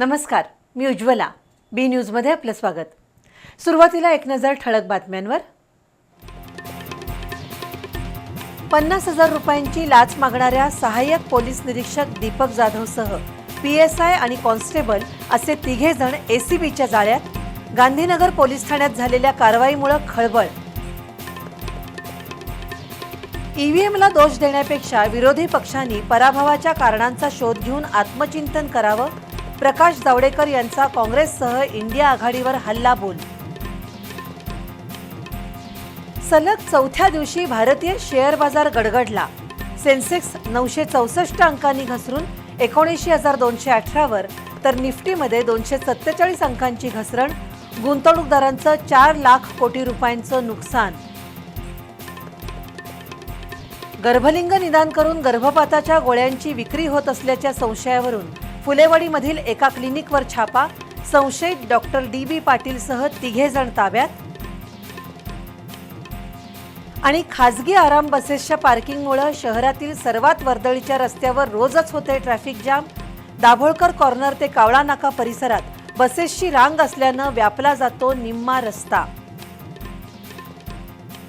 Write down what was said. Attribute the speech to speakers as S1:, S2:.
S1: नमस्कार मी उज्ज्वला. बी न्यूजमध्ये आपलं स्वागत. सुरुवातीला एक नजर ठळक बातम्यांवर. पन्नास हजार रुपयांची लाच मागणाऱ्या सहाय्यक पोलीस निरीक्षक दीपक जाधवसह पी एस आय आणि कॉन्स्टेबल असे तिघे जण एसीबीच्या जाळ्यात गांधीनगर पोलीस ठाण्यात झालेल्या कारवाईमुळे खळबळ. ईव्हीएमला दोष देण्यापेक्षा विरोधी पक्षांनी पराभवाच्या कारणांचा शोध घेऊन आत्मचिंतन करावं प्रकाश जावडेकर यांचा काँग्रेससह इंडिया आघाडीवर हल्ला बोल. सलग चौथ्या दिवशी भारतीय शेअर बाजार गडगडला. सेन्सेक्स नऊशे चौसष्ट अंकांनी घसरून एकोणऐंशी हजार दोनशे अठरावर तर निफ्टीमध्ये दोनशे सत्तेचाळीस अंकांची घसरण गुंतवणूकदारांचं चार लाख कोटी रुपयांचं नुकसान. गर्भलिंग निदान करून गर्भपाताच्या गोळ्यांची विक्री होत असल्याच्या संशयावरून फुलेवाडीमधील एका क्लिनिकवर छापा संशयित डॉक्टर डी बी पाटीलसह तिघे जण ताब्यात. आणि खासगी आराम बसेसच्या पार्किंगमुळे शहरातील सर्वात वर्दळीच्या रस्त्यावर रोजच होते ट्रॅफिक जाम. दाभोळकर कॉर्नर ते कावळा नाका परिसरात बसेसची रांग असल्यानं व्यापला जातो निम्मा रस्ता.